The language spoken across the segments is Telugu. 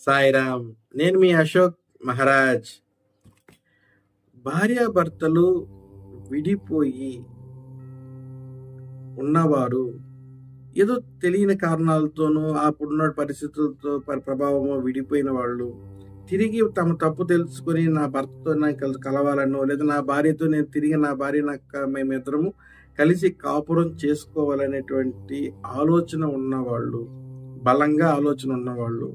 సాయిరామ్ నేను మీ అశోక్ మహారాజ్. భార్యాభర్తలు విడిపోయి ఉన్నవారు ఏదో తెలియని కారణాలతోనూ అప్పుడున్న పరిస్థితులతో ప్రభావము విడిపోయిన వాళ్ళు తిరిగి తమ తప్పు తెలుసుకొని నా భర్తతో నాకు కలవాలనో లేదా నా భార్యతో నేను తిరిగి నా భార్య నాకు మేమిద్దరము కలిసి కాపురం చేసుకోవాలనేటువంటి ఆలోచన ఉన్నవాళ్ళు బలంగా ఆలోచన ఉన్నవాళ్ళు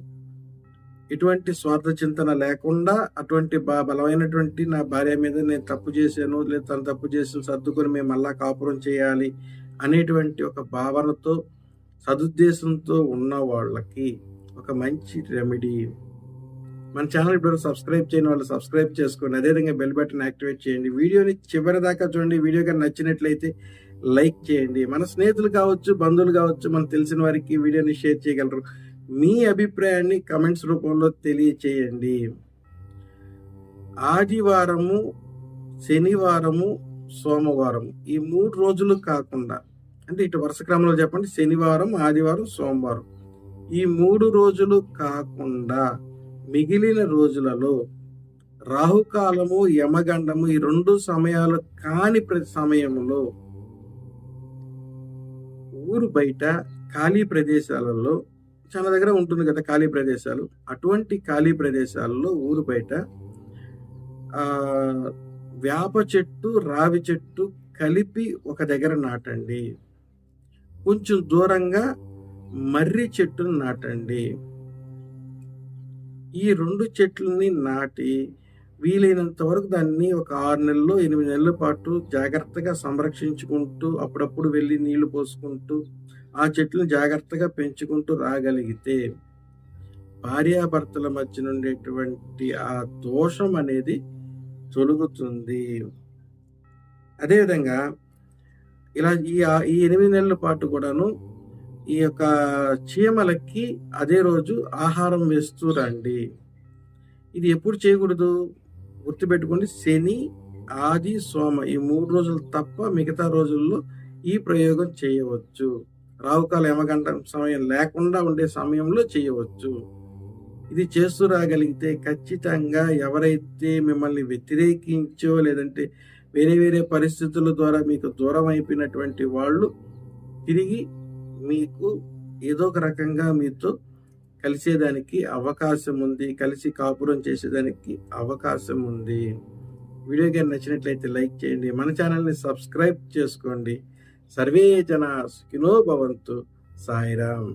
ఎటువంటి స్వార్థ చింతన లేకుండా అటువంటి బా బలమైనటువంటి నా భార్య మీద నేను తప్పు చేశాను లేదా తను తప్పు చేసి సర్దుకొని మేము మళ్ళా కాపురం చేయాలి అనేటువంటి ఒక భావనతో సదుద్దేశంతో ఉన్న వాళ్ళకి ఒక మంచి రెమెడీ మన ఛానల్ ఇప్పుడు సబ్స్క్రైబ్ చేయని వాళ్ళు సబ్స్క్రైబ్ చేసుకోండి అదేవిధంగా బెల్ బటన్ యాక్టివేట్ చేయండి. వీడియోని చివరి దాకా చూడండి. వీడియో కానీ నచ్చినట్లయితే లైక్ చేయండి. మన స్నేహితులు కావచ్చు బంధువులు కావచ్చు మనకు తెలిసిన వారికి వీడియోని షేర్ చేయగలరు. మీ అభిప్రాయాన్ని కమెంట్స్ రూపంలో తెలియచేయండి. ఆదివారము శనివారము సోమవారం ఈ మూడు రోజులు కాకుండా అంటే ఇటు వరుస క్రమంలో చెప్పండి. శనివారం ఆదివారం సోమవారం ఈ మూడు రోజులు కాకుండా మిగిలిన రోజులలో రాహుకాలము యమగండము ఈ రెండు సమయాలు కాని ప్రతి సమయంలో ఊరు బయట ఖాళీ ప్రదేశాలలో చాలా దగ్గర ఉంటుంది కదా ఖాళీ ప్రదేశాలు అటువంటి ఖాళీ ప్రదేశాలలో ఊరు బయట వేప చెట్టు రావి చెట్టు కలిపి ఒక దగ్గర నాటండి. కొంచెం దూరంగా మర్రి చెట్టును నాటండి. ఈ రెండు చెట్లని నాటి వీలైనంత వరకు దాన్ని ఒక ఆరు నెలలు ఎనిమిది నెలల పాటు జాగ్రత్తగా సంరక్షించుకుంటూ అప్పుడప్పుడు వెళ్ళి నీళ్ళు పోసుకుంటూ ఆ చెట్లను జాగ్రత్తగా పెంచుకుంటూ రాగలిగితే భార్యాభర్తల మధ్య ఉండేటువంటి ఆ దోషం అనేది తొలుగుతుంది. అదేవిధంగా ఇలా ఈ ఈ ఎనిమిది నెలల పాటు కూడాను ఈ యొక్క చీమలకి అదే రోజు ఆహారం వేస్తూ రండి. ఇది ఎప్పుడు చేయకూడదు? గుర్తుపెట్టుకోండి శని ఆది సోమ ఈ మూడు రోజులు తప్ప మిగతా రోజుల్లో ఈ ప్రయోగం చేయవచ్చు. రావుకాల యమగంట సమయం లేకుండా ఉండే సమయంలో చేయవచ్చు. ఇది చేస్తూ రాగలిగితే ఖచ్చితంగా ఎవరైతే మిమ్మల్ని వ్యతిరేకించో లేదంటే వేరే వేరే పరిస్థితుల ద్వారా మీకు దూరం అయిపోయినటువంటి వాళ్ళు తిరిగి మీకు ఏదో ఒక రకంగా మీతో కలిసేదానికి అవకాశం ఉంది కలిసి కాపురం చేసేదానికి అవకాశం ఉంది. వీడియో కానీ నచ్చినట్లయితే లైక్ చేయండి మన ఛానల్ని సబ్స్క్రైబ్ చేసుకోండి. సర్వే జన సుఖినో భవంతు. సాయిరామ్.